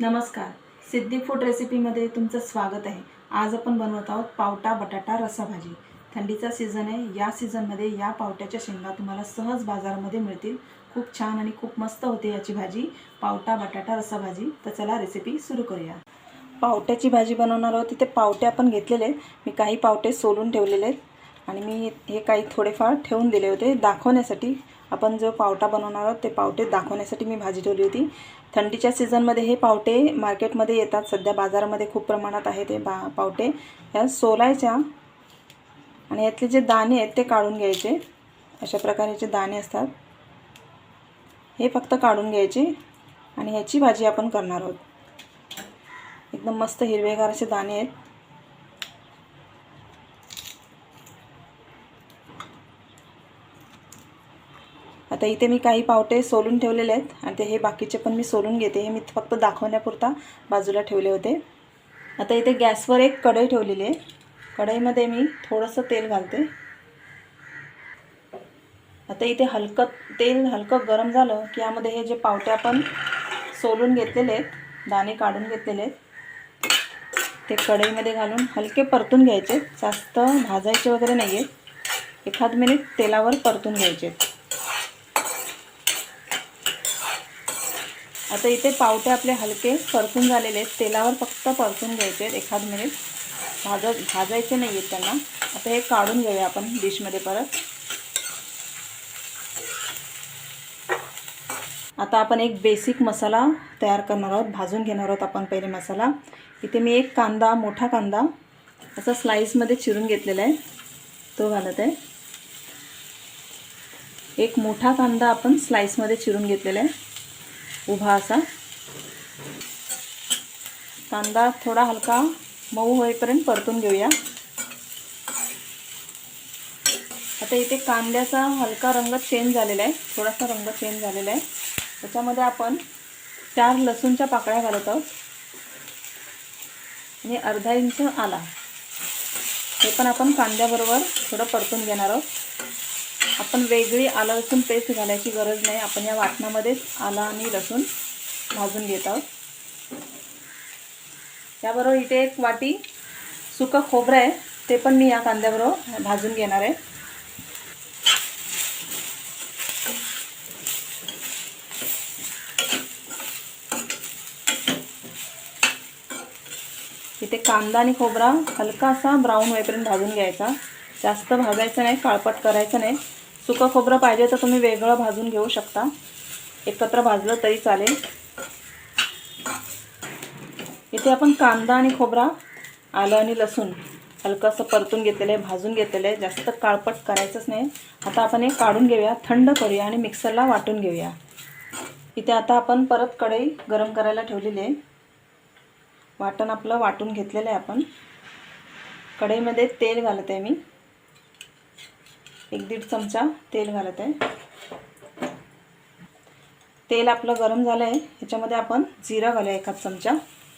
नमस्कार. सिद्धी फूड रेसिपीमध्ये तुमचं स्वागत आहे. आज आपण बनवत आहोत पावटा बटाटा रसाभाजी. थंडीचा सीझन आहे. या सीझनमध्ये या पावट्याच्या शेंगा तुम्हाला सहज बाजारामध्ये मिळतील. खूप छान आणि खूप मस्त होते याची भाजी. पावटा बटाटा रसाभाजी. तर चला रेसिपी सुरू करूया. पावट्याची भाजी बनवणार आहोत. तिथे पावटे आपण घेतलेले आहेत. मी काही पावटे सोलून ठेवलेले आहेत. आणि मी हे काही थोडेफार ठेवून दिले होते. दाखवण्यासाठी आपण जो पावटा बनवणार आहोत ते पावटे दाखवण्यासाठी मी भाजी ठेवली होती. थंडीच्या सीझनमध्ये हे पावटे मार्केटमध्ये येतात. सध्या बाजारामध्ये खूप प्रमाणात आहे ते बा पावटे. ह्या सोलायच्या आणि यातले जे दाणे आहेत ते काढून घ्यायचे. अशा प्रकारचे दाणे असतात. हे फक्त काढून घ्यायचे आणि ह्याची भाजी आपण करणार आहोत. एकदम मस्त हिरवेगार असे दाणे आहेत. आता इथे मी काही पावटे सोलून ठेवलेले आहेत आणि ते हे बाकीचे पण मी सोलून घेते. हे मी फक्त दाखवण्यापुरता बाजूला ठेवले होते. आता इथे गॅसवर एक कढई ठेवलेली आहे. कढईमध्ये मी थोडंसं तेल घालते. आता इथे हलकं तेल हलकं गरम झालं की यामध्ये हे जे पावटे आपण सोलून घेतलेले आहेत दाणे काढून घेतलेले आहेत ते कढईमध्ये घालून हलके परतून घ्यायचे. जास्त भाजायचे वगैरे नाही आहेत एखाद मिनिट तेलावर परतून घ्यायचे. आता इथे पावटे आपले हलके परतून झालेले आहेत. तेलावर फक्त परतून घ्यायचे आहेत. एखाद मिनिट भाजत भाजायचे नाही आहेत त्यांना. आता हे काढून घेऊया आपण डिशमध्ये परत. आता आपण एक बेसिक मसाला तयार करणार आहोत. भाजून घेणार आहोत आपण पहिले मसाला. इथे मी एक कांदा मोठा कांदा असा स्लाईसमध्ये चिरून घेतलेला आहे. तो घालत आहे. एक मोठा कांदा आपण स्लाईसमध्ये चिरून घेतलेला आहे. उभा असा. कांदा थोडा हलका मऊ होईपर्यंत परतून घेऊया. आता इथे कांद्याचा हलका रंग चेंज झालेला आहे. थोडासा रंग चेंज झालेला आहे. त्याच्यामध्ये आपण चार लसूणच्या पाकळ्या घालत आहोत. आणि अर्धा इंच आला. हे पण आपण कांद्याबरोबर थोडं परतून घेणार आहोत. आपण वेगळी आलं लसूण पेस्ट घालायची गरज नाही. आपण या वाटणामध्येच आला आणि लसूण भाजून घेत आहोत. त्याबरोबर इथे एक वाटी सुकं खोबरं आहे. ते पण मी या कांद्याबरोबर भाजून घेणार आहे. इथे कांदा आणि खोबरा हलका असा ब्राऊन होईपर्यंत भाजून घ्यायचा. जास्त भाजायचं नाही काळपट करायचं नाही. सुकं खोबरं पाहिजे तर तुम्ही वेगळं भाजून घेऊ शकता. एकत्र भाजलं तरी चालेल. इथे आपण कांदा आणि खोबरा आलं आणि लसूण हलकं असं परतून घेतलेलं आहे भाजून घेतलेलं आहे. जास्त काळपट करायचंच नाही. आता आपण हे काढून घेऊया थंड करूया आणि मिक्सरला वाटून घेऊया. इथे आता आपण परत कढई गरम करायला ठेवलेली आहे. वाटण आपलं वाटून घेतलेलं आहे आपण. कढईमध्ये तेल घालत आहे मी. एक दीड चमचा तेल घालत आहे. तेल आपलं गरम झालं आहे ह्याच्यामध्ये आपण जिरा घालूया एखाद चमचा.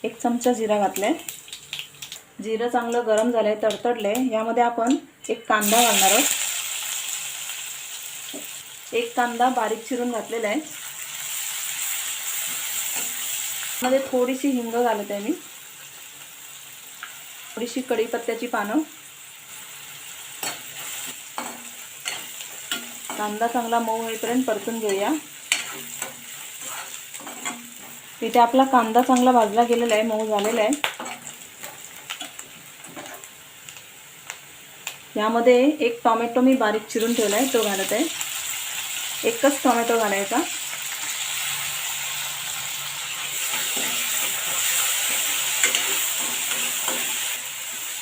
एक चमचा जिरा घातला आहे जिरं चांगलं गरम झालं आहे तडतडलं आहे यामध्ये आपण एक कांदा घालणार आहोत. एक कांदा बारीक चिरून घातलेला आहे. मध्ये थोडीशी हिंग घालत आहे मी. थोडीशी कढीपत्त्याची पानं. कांदा चांगला मऊ होईपर्यंत परतून घेऊया. इथे आपला कांदा चांगला भाजला गेलेला आहे मऊ झालेला आहे. यामध्ये एक टॉमॅटो मी बारीक चिरून ठेवला आहे तो घालत आहे. एकच टॉमॅटो घालायचा.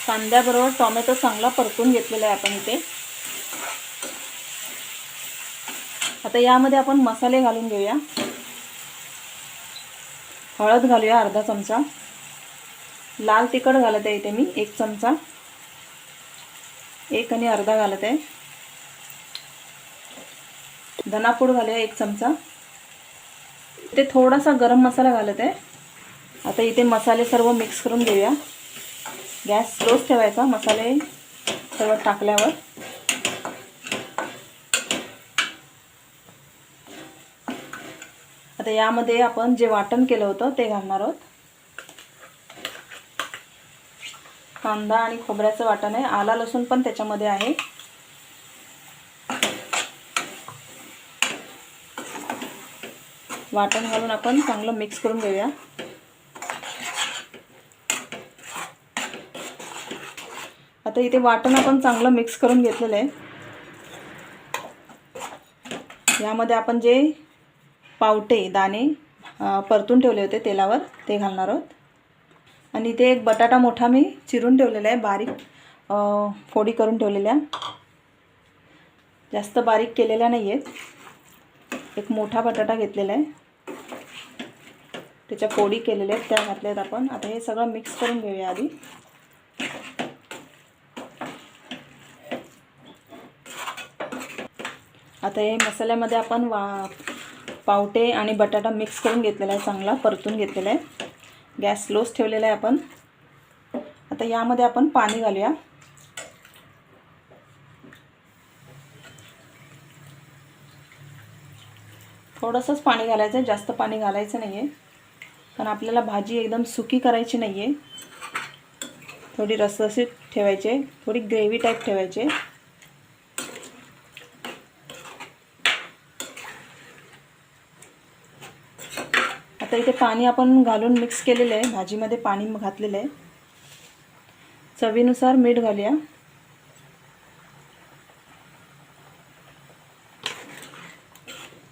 कांद्याबरोबर टॉमॅटो चांगला परतून घेतलेला आहे आपण इथे. आता यामध्ये आपण मसाले घालून घेऊया. हळद घालूया अर्धा चमचा. लाल तिखट घालत आहे इथे मी एक चमचा. एक आणि अर्धा घालत. आहे धनापूड घालूया एक चमचा. इथे थोडासा गरम मसाला घालत. आहे आता इथे मसाले सर्व मिक्स करून घेऊया. गॅस स्लोच ठेवायचा मसाले सर्व टाकल्यावर. आता यामध्ये आपण जे वाटण केलं होतं ते घालणार आहोत. कांदा आणि खोबऱ्याचं वाटण आहे. आला लसूण पण त्याच्यामध्ये आहे. वाटण घालून आपण चांगलं मिक्स करून घेऊया. आता इथे वाटण आपण चांगलं मिक्स करून घेतलेलं आहे. यामध्ये आपण जे पावटे दाणे परतून ठेवले होते तेलावर. ते घालणार आहोत. आणि इथे एक बटाटा मोठा मी चिरून ठेवलेला आहे बारीक फोडी करून ठेवलेल्या. जास्त बारीक केलेल्या नाही आहेत. एक मोठा बटाटा घेतलेला आहे. त्याच्या फोडी केलेल्या आहेत त्या घातल्या आहेत आपण. आता हे सगळं मिक्स करून घेऊया आधी. आता हे मसाल्यामध्ये आपण वा पावटे आणि बटाटा मिक्स करून घेतलेला आहे चांगला परतून घेतलेला आहे. गॅस स्लोच ठेवलेला आहे आपण. आता यामध्ये आपण पाणी घालूया. थोडंसंच पाणी घालायचं आहे जास्त पाणी घालायचं नाही आहे कारण आपल्याला भाजी एकदम सुकी करायची नाही आहे थोडी रसरशीत आहे थोडी ग्रेव्ही टाईप ठेवायची. आहे आता इथे पाणी आपण घालून मिक्स केलेलं आहे. भाजीमध्ये पाणी घातलेलं आहे. चवीनुसार मीठ घालूया.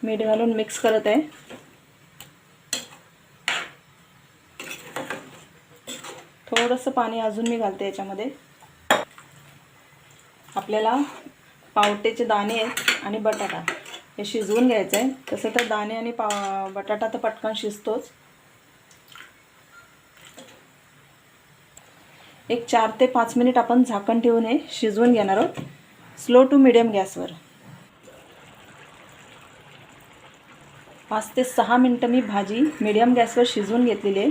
मीठ घालून मिक्स करत आहे. थोडंसं पाणी अजून मी घालते याच्यामध्ये. आपल्याला पावटेचे दाणे आहेत आणि बटाटा. हे शिजवून घ्यायचं आहे तसं तर दाणे आणि पा बटाटा तर पटकन शिजतोच. एक चार ते पाच मिनिट आपण झाकण ठेवून हे शिजवून घेणार आहोत. स्लो टू मिडियम गॅसवर. पाच ते सहा मिनटं मी भाजी मिडियम गॅसवर शिजवून घेतलेली आहे.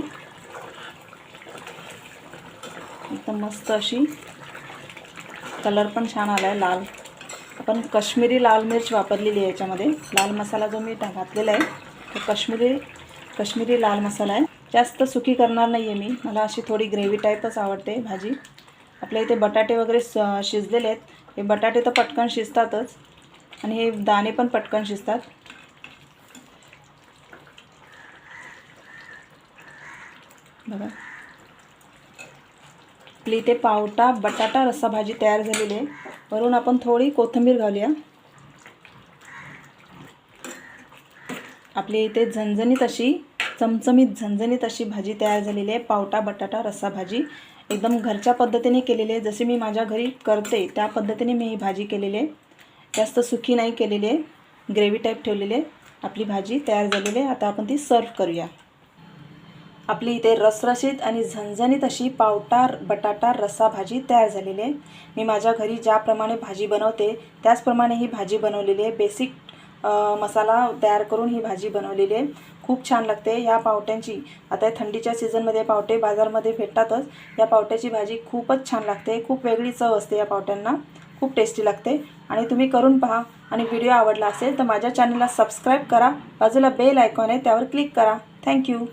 एकदम मस्त अशी कलर पण छान आला आहे लाल. आपण कश्मीरी लाल मिर्च वापरलेली आहे याच्यामध्ये. लाल मसाला जो मी घातलेला आहे तो कश्मीरी कश्मीरी लाल मसाला आहे. जास्त सुकी करणार नाही आहे मी. मला अशी थोडी ग्रेव्ही टाईपच आवडते भाजी. आपल्या इथे बटाटे वगैरे स- शिजलेले आहेत. हे बटाटे तर पटकन शिजतातच. आणि हे दाणे पण पटकन शिजतात. बघा. आपली इथे पावटा बटाटा रस्सा भाजी तयार झालेली आहे. वरून आपण थोडी कोथिंबीर घालूया. आपली इथे झणझणीत अशी चमचमीत झणझणीत अशी भाजी तयार झालेली आहे. पावटा बटाटा रस्सा भाजी. एकदम घरच्या पद्धतीने केलेली आहे. जशी मी माझ्या घरी करते त्या पद्धतीने मी ही भाजी केलेली आहे. जास्त सुखी नाही केलेली आहे. ग्रेव्ही टाईप ठेवलेली आहे. आपली भाजी तयार झालेली आहे. आता आपण ती सर्व करूया. आपली इथे रसरशीत आणि झणझणीत अशी पावटा बटाटा रस्सा भाजी तयार झालेली आहे. मी माझ्या घरी ज्याप्रमाणे भाजी बनवते त्याचप्रमाणे ही भाजी बनवलेली आहे. बेसिक मसाला तयार करून ही भाजी बनवलेली आहे. खूप छान लागते या पावट्यांची. आता थंडीच्या सीझनमध्ये पावटे बाजारमध्ये भेटतातच. या पावट्याची भाजी खूपच छान लागते. खूप वेगळी चव असते या पावट्यांना. खूप टेस्टी लागते. आणि तुम्ही करून पहा. आणि व्हिडिओ आवडला असेल तर माझ्या चॅनलला सबस्क्राईब करा. बाजूला बेल आयकॉन आहे त्यावर क्लिक करा. थँक्यू.